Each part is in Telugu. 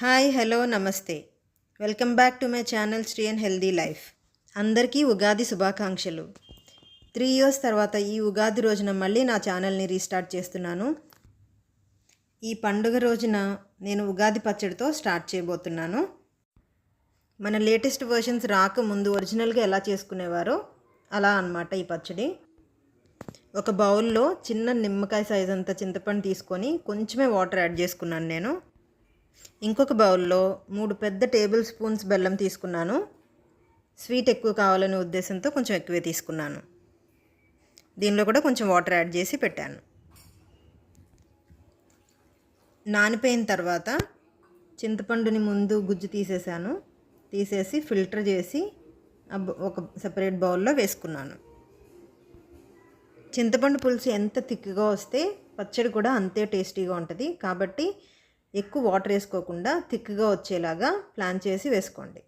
హాయ్ హలో నమస్తే. Welcome back to my channel Sri and healthy life. అందరికీ ఉగాది శుభాకాంక్షలు. త్రీ ఇయర్స్ తర్వాత ఈ ఉగాది రోజున మళ్ళీ నా ఛానల్ని రీస్టార్ట్ చేస్తున్నాను. ఈ పండుగ రోజున నేను ఉగాది పచ్చడితో స్టార్ట్ చేయబోతున్నాను. మన లేటెస్ట్ వర్షన్స్ రాకముందు ఒరిజినల్గా ఎలా చేసుకునేవారో అలా అన్నమాట ఈ పచ్చడి. ఒక బౌల్లో చిన్న నిమ్మకాయ సైజ్ అంత చింతపండు తీసుకొని కొంచెమే వాటర్ యాడ్ చేసుకున్నాను నేను. ఇంకొక బౌల్లో మూడు పెద్ద టేబుల్ స్పూన్స్ బెల్లం తీసుకున్నాను. స్వీట్ ఎక్కువ కావాలనే ఉద్దేశంతో కొంచెం ఎక్కువే తీసుకున్నాను. దీనిలో కూడా కొంచెం వాటర్ యాడ్ చేసి పెట్టాను. నానిపోయిన తర్వాత చింతపండుని ముందు గుజ్జు తీసేసాను. తీసేసి ఫిల్టర్ చేసి ఒక సపరేట్ బౌల్లో వేసుకున్నాను. చింతపండు పులుసు ఎంత థిక్గా వస్తే పచ్చడి కూడా అంతే టేస్టీగా ఉంటుంది. కాబట్టి ఎక్కువ వాటర్ వేసుకోకుండా థిక్గా వచ్చేలాగా ప్లాన్ చేసి వేసుకోండి.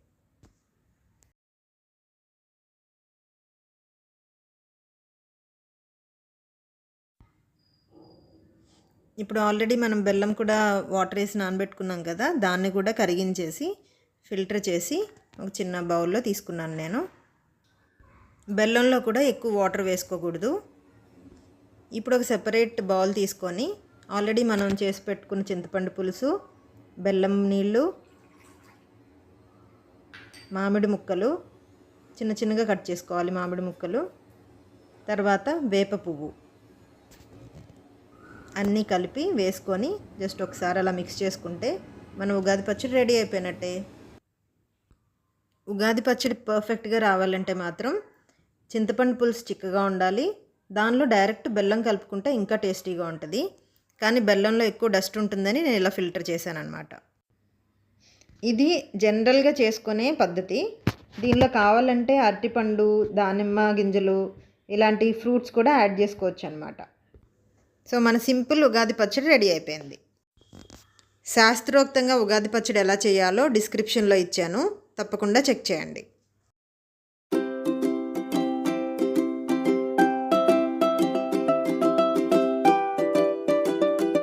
ఇప్పుడు ఆల్రెడీ మనం బెల్లం కూడా వాటర్ వేసి నానబెట్టుకున్నాం కదా దాన్ని కూడా కరిగించేసి ఫిల్టర్ చేసి ఒక చిన్న బౌల్లో తీసుకున్నాను నేను. బెల్లంలో కూడా ఎక్కువ వాటర్ వేసుకోకూడదు. ఇప్పుడు ఒక సెపరేట్ బౌల్ తీసుకొని ఆల్రెడీ మనం చేసి పెట్టుకున్న చింతపండు పులుసు బెల్లం నీళ్ళు మామిడి ముక్కలు చిన్న చిన్నగా కట్ చేసుకోవాలి మామిడి ముక్కలు. తర్వాత వేప పువ్వు. అన్నీ కలిపి వేసుకొని జస్ట్ ఒకసారి అలా మిక్స్ చేసుకుంటే మన ఉగాది పచ్చడి రెడీ అయిపోయినట్టే. ఉగాది పచ్చడి పర్ఫెక్ట్గా రావాలంటే మాత్రం చింతపండు పులుసు చిక్కగా ఉండాలి. దానిలో డైరెక్ట్ బెల్లం కలుపుకుంటే ఇంకా టేస్టీగా ఉంటుంది. కానీ బెల్లంలో ఎక్కువ డస్ట్ ఉంటుందని నేను ఇలా ఫిల్టర్ చేశాను అనమాట ఇది జనరల్గా చేసుకునే పద్ధతి. దీనిలో కావాలంటే అరటిపండు దానిమ్మ గింజలు ఇలాంటి ఫ్రూట్స్ కూడా యాడ్ చేసుకోవచ్చు అనమాట సో మన సింపుల్ ఉగాది పచ్చడి రెడీ అయిపోయింది. శాస్త్రోక్తంగా ఉగాది పచ్చడి ఎలా చేయాలో డిస్క్రిప్షన్లో ఇచ్చాను. తప్పకుండా చెక్ చేయండి.